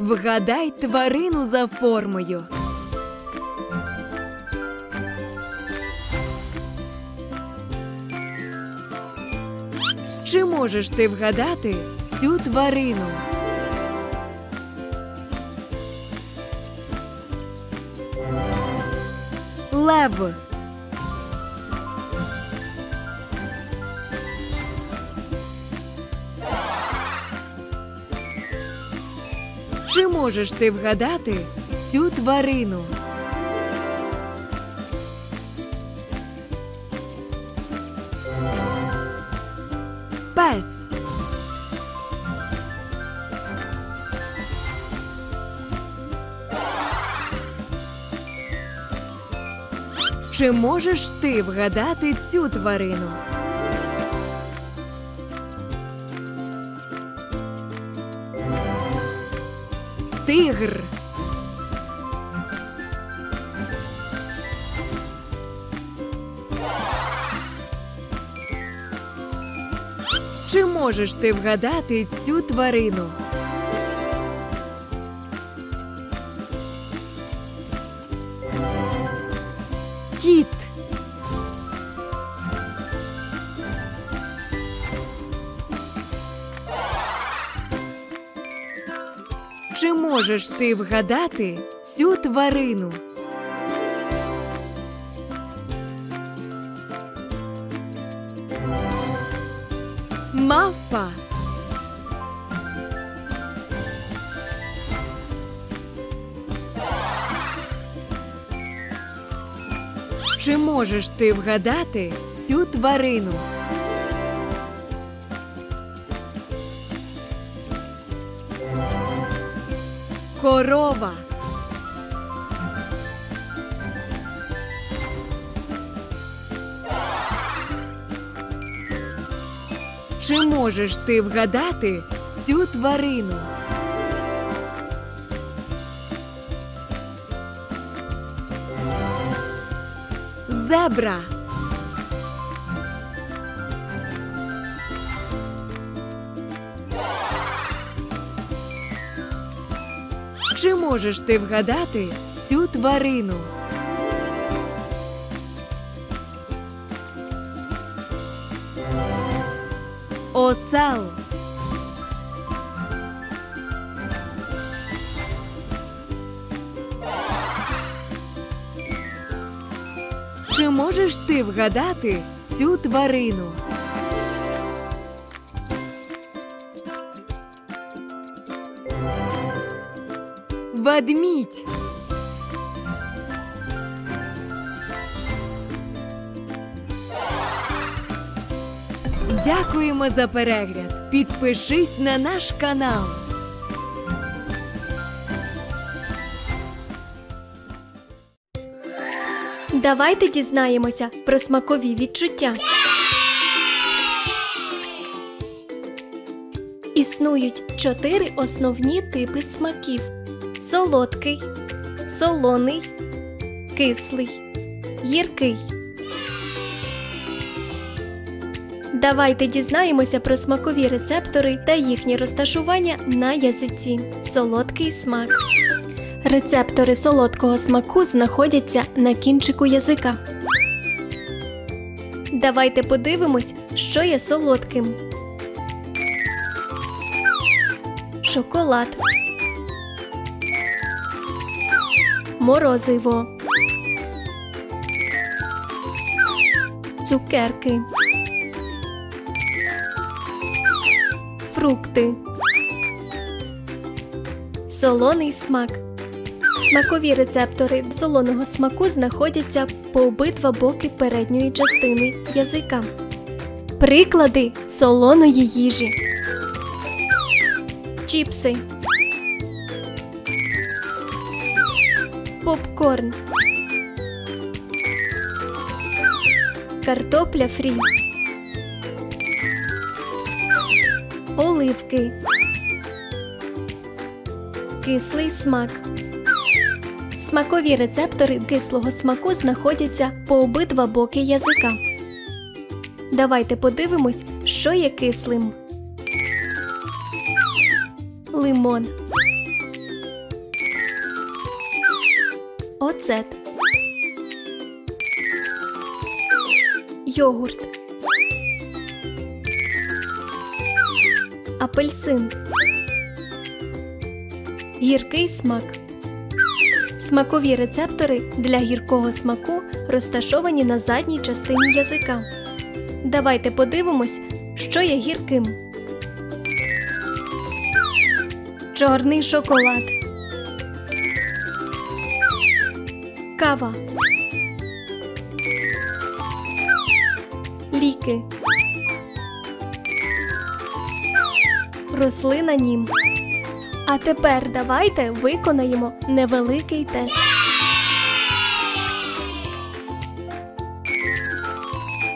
Вгадай тварину за формою. Чи можеш ти вгадати цю тварину? Лев. Чи можеш ти вгадати цю тварину? Пес. Чи можеш ти вгадати цю тварину? Тигр. Чи можеш ти вгадати цю тварину? Чи можеш ти вгадати цю тварину? Мавпа. Чи можеш ти вгадати цю тварину? Корова. Чи можеш ти вгадати цю тварину? Зебра. Можеш ти вгадати цю тварину? Осел. Чи можеш ти вгадати цю тварину? Ведмідь. Дякуємо за перегляд. Підпишись на наш канал. Давайте дізнаємося про смакові відчуття. Існують чотири основні типи смаків: солодкий, солоний, кислий, гіркий. Давайте дізнаємося про смакові рецептори та їхнє розташування на язиці. Солодкий смак. Рецептори солодкого смаку знаходяться на кінчику язика. Давайте подивимось, що є солодким. Шоколад. Морозиво. Цукерки. Фрукти. Солоний смак. Смакові рецептори солоного смаку знаходяться по обидва боки передньої частини язика. Приклади солоної їжі. Чіпси. Попкорн. Картопля фрі. Оливки. Кислий смак. Смакові рецептори кислого смаку знаходяться по обидва боки язика. Давайте подивимось, що є кислим. Лимон, оцет. Йогурт. Апельсин. Гіркий смак. Смакові рецептори для гіркого смаку розташовані на задній частині язика. Давайте подивимось, що є гірким. Чорний шоколад. Кава. Ліки. Рослина нім. А тепер давайте виконаємо невеликий тест.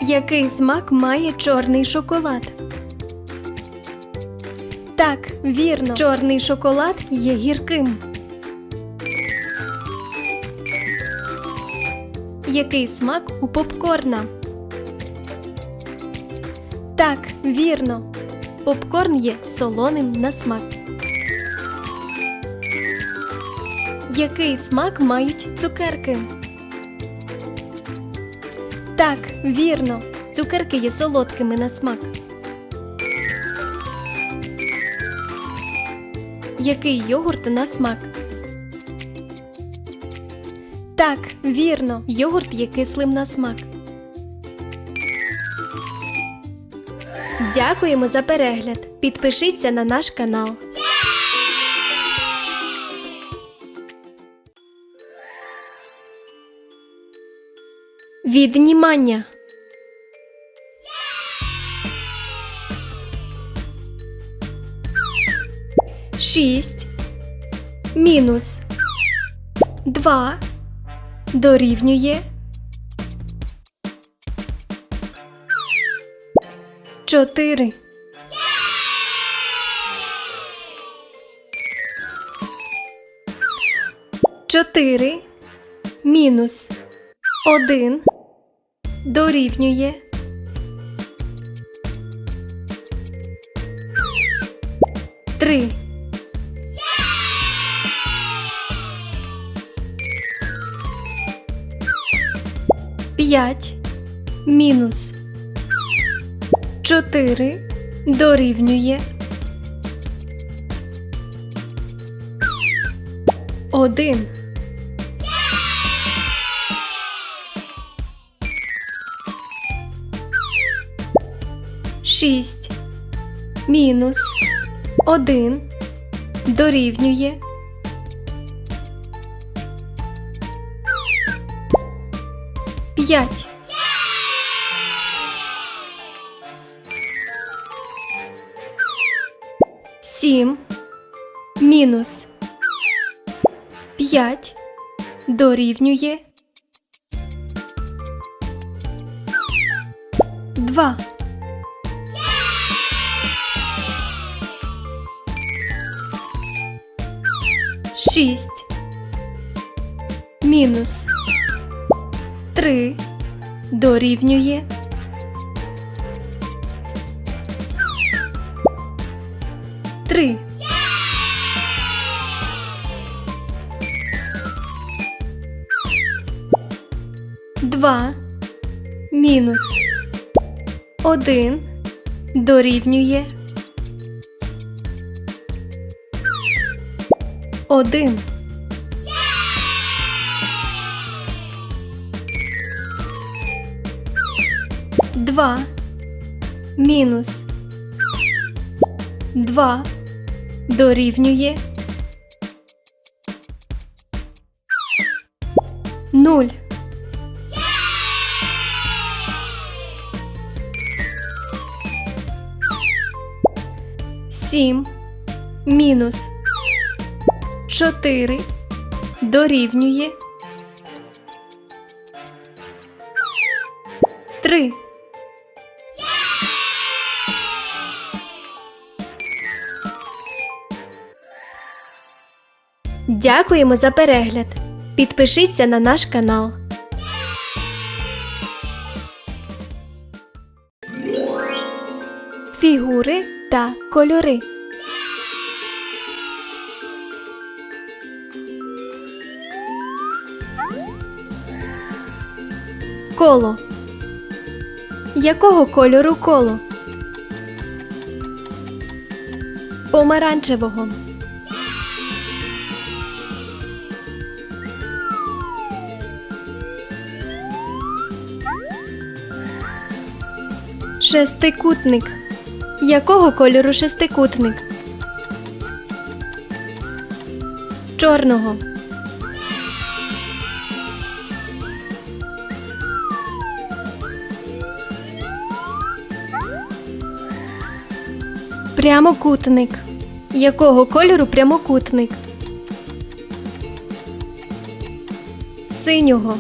Який смак має чорний шоколад? Так, вірно, чорний шоколад є гірким. Який смак у попкорна? Так, вірно. Попкорн є солоним на смак. Який смак мають цукерки? Так, вірно. Цукерки є солодкими на смак. Який йогурт на смак? Так, вірно. Йогурт є кислим на смак. Дякуємо за перегляд. Підпишіться на наш канал. Віднімання. Шість мінус два дорівнює чотири. Чотири мінус один дорівнює три. П'ять мінус чотири дорівнює один. Шість мінус один дорівнює п'ять. Сім мінус п'ять дорівнює два. Шість мінус три дорівнює. Три. Два. Мінус. Один. Дорівнює. Один. Два мінус два дорівнює нуль. Сім мінус чотири дорівнює Дякуємо за перегляд. Підпишіться на наш канал. Фігури та кольори. Коло. Якого кольору коло? Помаранчевого. Шестикутник. Якого кольору шестикутник? Чорного. Прямокутник. Якого кольору прямокутник? Синього.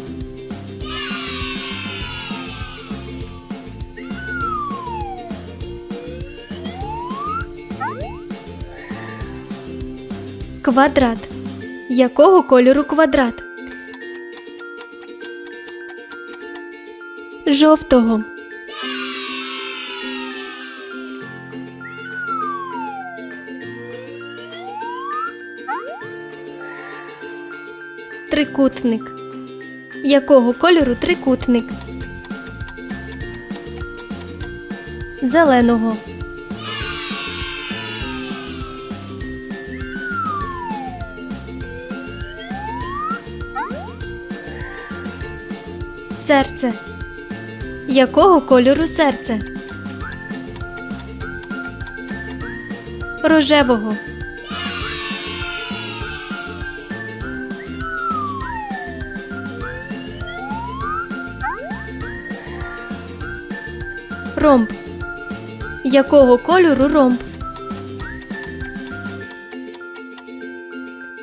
Квадрат. Якого кольору квадрат? Жовтого. Трикутник. Якого кольору трикутник? Зеленого. Серце. Якого кольору серце? Рожевого. Ромб. Якого кольору ромб?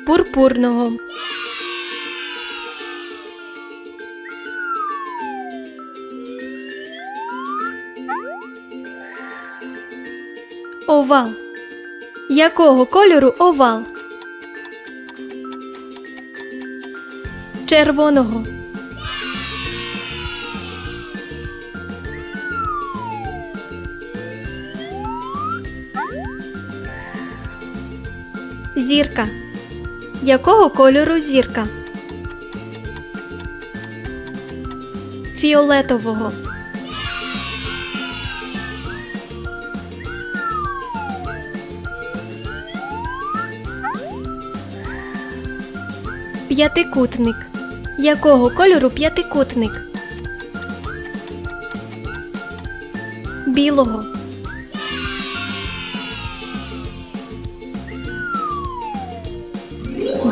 Пурпурного. Овал. Якого кольору овал? Червоного. Зірка. Якого кольору зірка? Фіолетового. П'ятикутник. Якого кольору п'ятикутник? Білого.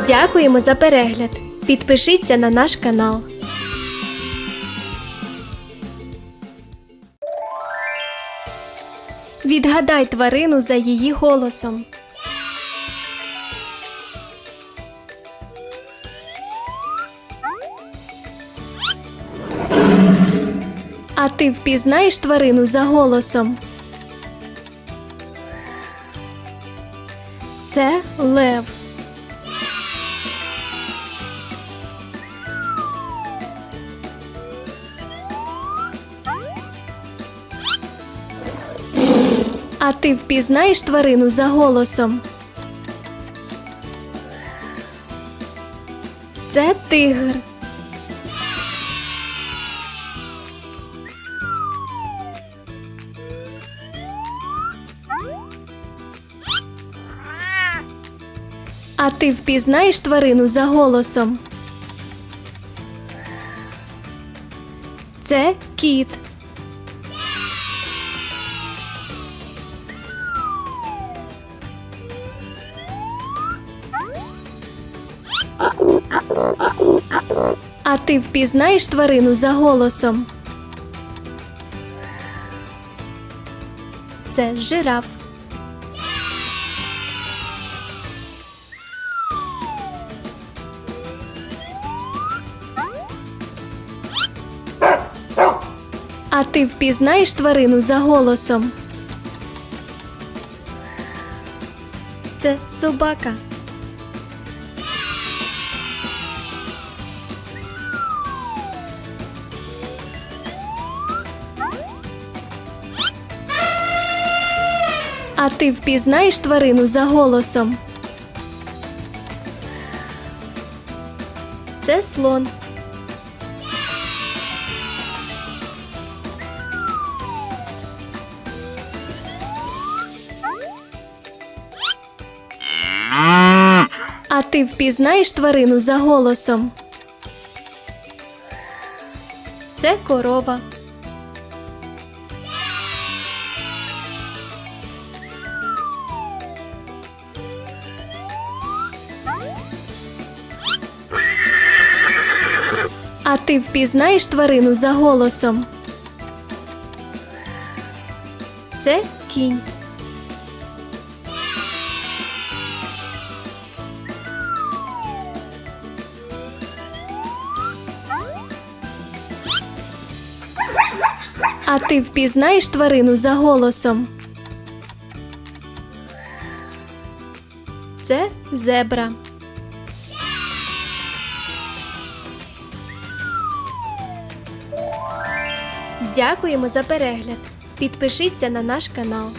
Дякуємо за перегляд. Підпишіться на наш канал. Відгадай тварину за її голосом. А ти впізнаєш тварину за голосом? Це лев. А ти впізнаєш тварину за голосом? Це тигр. А ти впізнаєш тварину за голосом? Це кіт. А ти впізнаєш тварину за голосом? Це жираф. Ти впізнаєш тварину за голосом? Це собака. А ти впізнаєш тварину за голосом? Це слон. А ти впізнаєш тварину за голосом? Це корова. А ти впізнаєш тварину за голосом? Це кінь. А ти впізнаєш тварину за голосом? Це зебра. Дякуємо за перегляд. Підпишіться на наш канал.